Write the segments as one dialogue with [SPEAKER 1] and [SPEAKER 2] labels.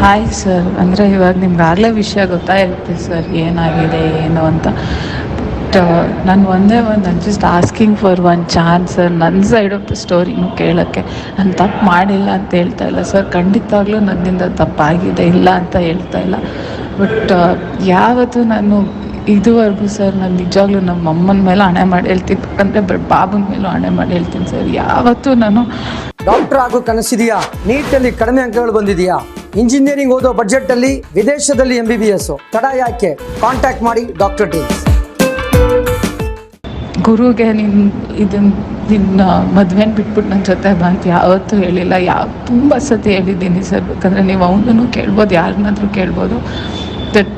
[SPEAKER 1] Hi sir ಅಂದರೆ ಇವಾಗ ನಿಮ್ಗೆ ಆಗಲೇ ವಿಷಯ ಗೊತ್ತಾಗಿರುತ್ತೆ ಸರ್ ಏನಾಗಿದೆ, ಏನು ಅಂತ. ಬಟ್ ನಾನು ಒಂದೇ ಒಂದು ನಾನು just asking for one chance sir ನನ್ನ ಸೈಡ್ ಆಫ್ ದ ಸ್ಟೋರಿನೂ ಕೇಳೋಕ್ಕೆ. ನಾನು ತಪ್ಪು ಮಾಡಿಲ್ಲ ಅಂತ ಹೇಳ್ತಾ ಇಲ್ಲ ಸರ್ ಖಂಡಿತವಾಗ್ಲೂ ನನ್ನಿಂದ ತಪ್ಪಾಗಿದೆ ಇಲ್ಲ ಅಂತ ಹೇಳ್ತಾ ಇಲ್ಲ. ಬಟ್ ಯಾವತ್ತೂ ನಾನು ಇದುವರೆಗೂ ಸರ್ ನಾನು ನಿಜವಾಗ್ಲೂ ನಮ್ಮ ಅಮ್ಮನ ಮೇಲೆ ಹಣೆ ಮಾಡಿ ಹೇಳ್ತೀನಿ ಅಂದರೆ ಬಟ್ ಬಾಬನ ಮೇಲೂ ಹಣೆ ಮಾಡಿ ಹೇಳ್ತೀನಿ ಸರ್ ಯಾವತ್ತೂ ನಾನು
[SPEAKER 2] ಡಾಕ್ಟರ್ ಆಗೋ ಕನಸಿದೆಯಾ? ನೀಟಲ್ಲಿ ಕಡಿಮೆ ಅಂಕಗಳು ಬಂದಿದೆಯಾ? ಇಂಜಿನಿಯರಿಂಗ್ ಓದೋ ಬಜೆಟ್ ಅಲ್ಲಿ ವಿದೇಶದಲ್ಲಿ ಎಂ ಬಿ ತಡ ಯಾಕೆ? ಕಾಂಟ್ಯಾಕ್ಟ್ ಮಾಡಿ ಡಾಕ್ಟರ್ ಡ್ರೀಮ್ಸ್
[SPEAKER 1] ಗುರುಗೆ ನಿನ್ನ ಇದು ನಿನ್ನ ಮದುವೆನ ಬಿಟ್ಬಿಟ್ಟು ನನ್ನ ಜೊತೆ ಬಂತು ಯಾವತ್ತೂ ಹೇಳಿಲ್ಲ. ಯಾವ ತುಂಬ ಸತಿ ಹೇಳಿದ್ದೀನಿ ಸರ್. ಬೇಕಂದ್ರೆ ನೀವು ಅವನೂ ಕೇಳ್ಬೋದು, ಯಾರನ್ನಾದ್ರೂ ಕೇಳ್ಬೋದು. ದಟ್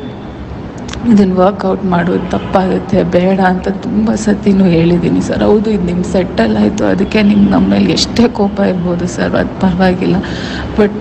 [SPEAKER 1] ಇದನ್ನು ವರ್ಕೌಟ್ ಮಾಡೋದು ತಪ್ಪಾಗುತ್ತೆ, ಬೇಡ ಅಂತ ತುಂಬ ಸತಿನೂ ಹೇಳಿದ್ದೀನಿ ಸರ್. ಹೌದು, ಇದು ನಿಮ್ಮ ಸೆಟ್ಟಲ್ ಆಯಿತು. ಅದಕ್ಕೆ ನಿಮ್ಗೆ ನಮ್ಮ ಮೇಲೆ ಎಷ್ಟೇ ಕೋಪ ಇರ್ಬೋದು ಸರ್. ಅದು ಪರವಾಗಿಲ್ಲ. ಬಟ್